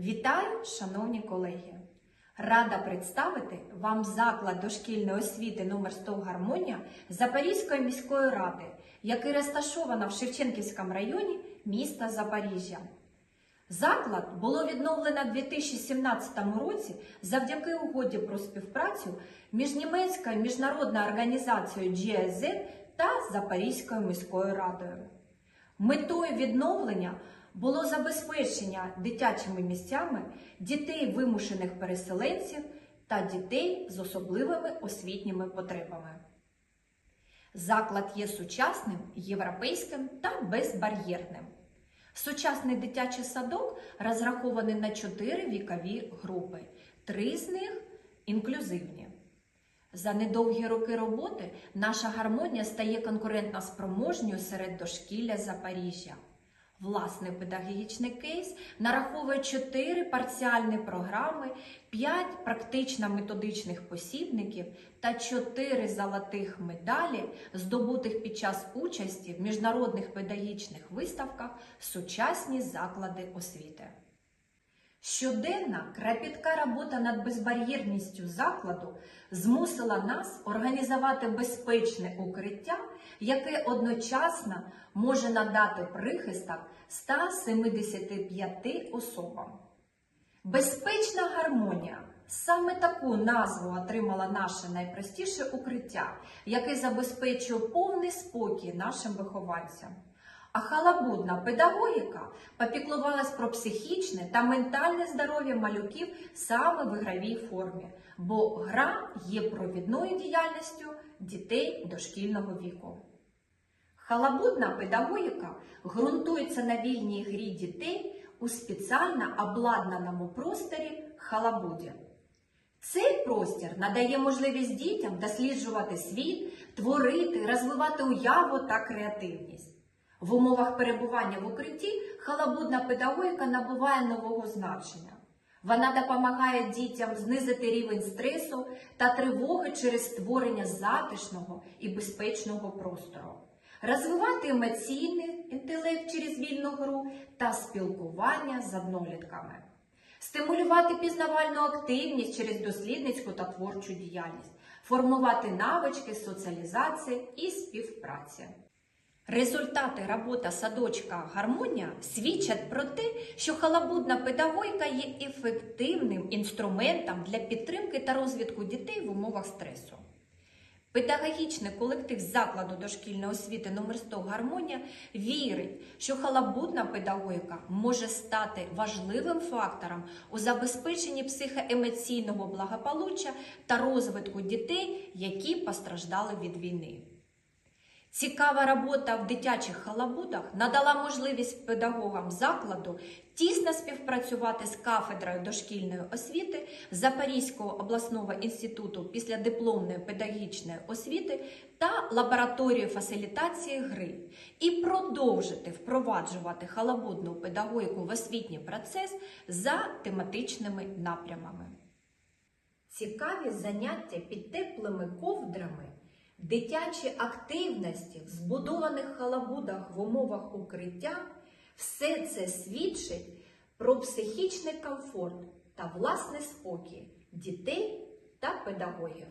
Вітаю, шановні колеги! Рада представити вам заклад дошкільної освіти номер 100 Гармонія Запорізької міської ради, який розташовано в Шевченківському районі міста Запоріжжя. Заклад було відновлено в 2017 році завдяки угоді про співпрацю між німецькою міжнародною організацією GIZ та Запорізькою міською радою. Метою відновлення було забезпечення дитячими місцями дітей вимушених переселенців та дітей з особливими освітніми потребами. Заклад є сучасним, європейським та безбар'єрним. Сучасний дитячий садок розрахований на чотири вікові групи, три з них інклюзивні. За недовгі роки роботи наша гармонія стає конкурентно спроможньою серед дошкілля Запоріжжя. Власний педагогічний кейс нараховує 4 парціальні програми, 5 практично-методичних посібників та 4 золотих медалі, здобутих під час участі в міжнародних педагогічних виставках Сучасні заклади освіти. Щоденна кропітка робота над безбар'єрністю закладу змусила нас організувати безпечне укриття, яке одночасно може надати прихисток 175 особам. Безпечна гармонія саме таку назву отримала наше найпростіше укриття, яке забезпечує повний спокій нашим вихованцям. А халабудна педагогіка попіклувалась про психічне та ментальне здоров'я малюків саме в ігровій формі, бо гра є провідною діяльністю дітей дошкільного віку. Халабудна педагогіка ґрунтується на вільній грі дітей у спеціально обладнаному просторі халабуді. Цей простір надає можливість дітям досліджувати світ, творити, розвивати уяву та креативність. В умовах перебування в укритті халабудна педагогіка набуває нового значення. Вона допомагає дітям знизити рівень стресу та тривоги через створення затишного і безпечного простору, розвивати емоційний інтелект через вільну гру та спілкування з однолітками, стимулювати пізнавальну активність через дослідницьку та творчу діяльність, формувати навички соціалізації і співпраці. Результати роботи садочка Гармонія свідчать про те, що халабудна педагогіка є ефективним інструментом для підтримки та розвитку дітей в умовах стресу. Педагогічний колектив закладу дошкільної освіти номер 100 Гармонія вірить, що халабудна педагогіка може стати важливим фактором у забезпеченні психоемоційного благополуччя та розвитку дітей, які постраждали від війни. Цікава робота в дитячих халабудах надала можливість педагогам закладу тісно співпрацювати з кафедрою дошкільної освіти Запорізького обласного інституту післядипломної педагогічної освіти та лабораторією фасилітації гри і продовжити впроваджувати халабудну педагогіку в освітній процес за тематичними напрямами. Цікаві заняття під теплими ковдрами. Дитячі активності в збудованих халабудах в умовах укриття все це свідчить про психічний комфорт та власний спокій дітей та педагогів.